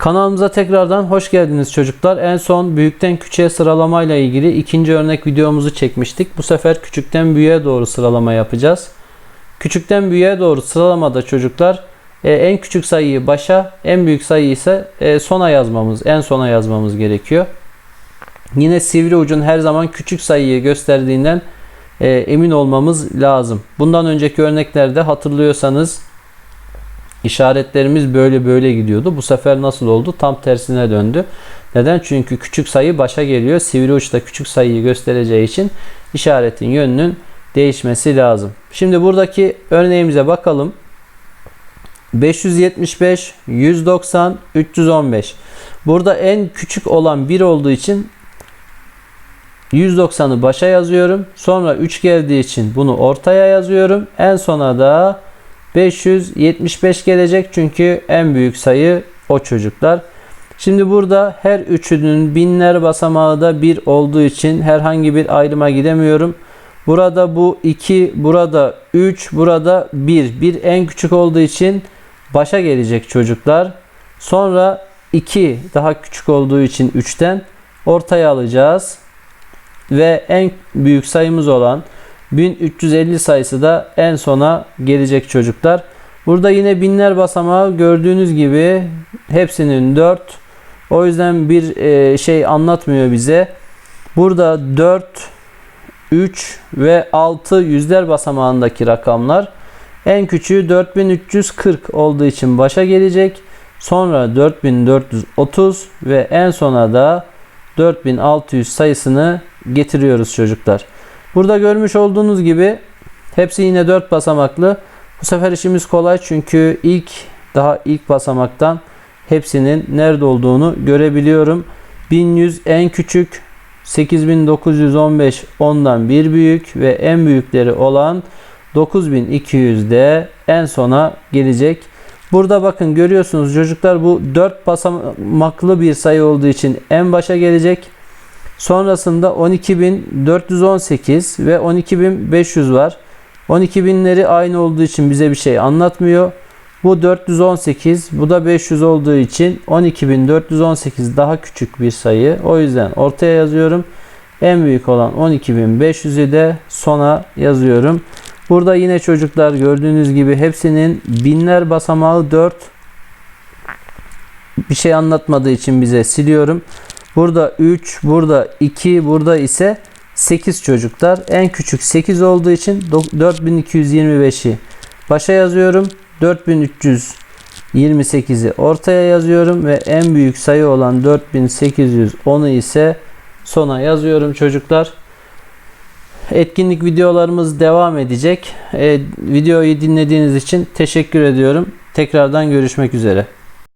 Kanalımıza tekrardan hoş geldiniz çocuklar. En son büyükten küçüğe sıralamayla ilgili ikinci örnek videomuzu çekmiştik. Bu sefer küçükten büyüğe doğru sıralama yapacağız. Küçükten büyüğe doğru sıralamada çocuklar e, en küçük sayıyı başa, en büyük sayıyı ise e, sona yazmamız, en sona yazmamız gerekiyor. Yine sivri ucun her zaman küçük sayıyı gösterdiğinden e, emin olmamız lazım. Bundan önceki örneklerde hatırlıyorsanız işaretlerimiz böyle böyle gidiyordu. Bu sefer nasıl oldu? Tam tersine döndü. Neden? Çünkü küçük sayı başa geliyor. Sivri uçta küçük sayıyı göstereceği için işaretin yönünün değişmesi lazım. Şimdi buradaki örneğimize bakalım. 575, 190, 315. Burada en küçük olan 1 olduğu için 190'ı başa yazıyorum. Sonra 3 geldiği için bunu ortaya yazıyorum. En sona da 575 gelecek çünkü en büyük sayı o çocuklar. Şimdi burada her üçünün binler basamağı da 1 olduğu için herhangi bir ayrıma gidemiyorum. Burada bu 2, burada 3, burada 1. 1 en küçük olduğu için başa gelecek çocuklar. Sonra 2 daha küçük olduğu için 3'ten ortaya alacağız. Ve en büyük sayımız olan 1350 sayısı da en sona gelecek çocuklar. Burada yine binler basamağı gördüğünüz gibi hepsinin 4. O yüzden bir e, şey anlatmıyor bize. Burada 4, 3 ve 6 yüzler basamağındaki rakamlar. En küçüğü 4340 olduğu için başa gelecek. Sonra 4430 ve en sona da 4600 sayısını getiriyoruz çocuklar. Burada görmüş olduğunuz gibi hepsi yine 4 basamaklı. Bu sefer işimiz kolay çünkü ilk daha ilk basamaktan hepsinin nerede olduğunu görebiliyorum. 1100 en küçük, 8915 ondan bir büyük ve en büyükleri olan 9200 de en sona gelecek. Burada bakın görüyorsunuz çocuklar bu 4 basamaklı bir sayı olduğu için en başa gelecek. Sonrasında 12418 ve 12500 var. 12.000'leri aynı olduğu için bize bir şey anlatmıyor. Bu 418, bu da 500 olduğu için 12.418 daha küçük bir sayı. O yüzden ortaya yazıyorum. En büyük olan 12.500'ü de sona yazıyorum. Burada yine çocuklar gördüğünüz gibi hepsinin binler basamağı 4. Bir şey anlatmadığı için bize siliyorum. Burada 3, burada 2, burada ise 8 çocuklar. En küçük 8 olduğu için 4225'i başa yazıyorum. 4328'i ortaya yazıyorum ve en büyük sayı olan 4810'u ise sona yazıyorum çocuklar. Etkinlik videolarımız devam edecek. E, videoyu dinlediğiniz için teşekkür ediyorum. Tekrardan görüşmek üzere.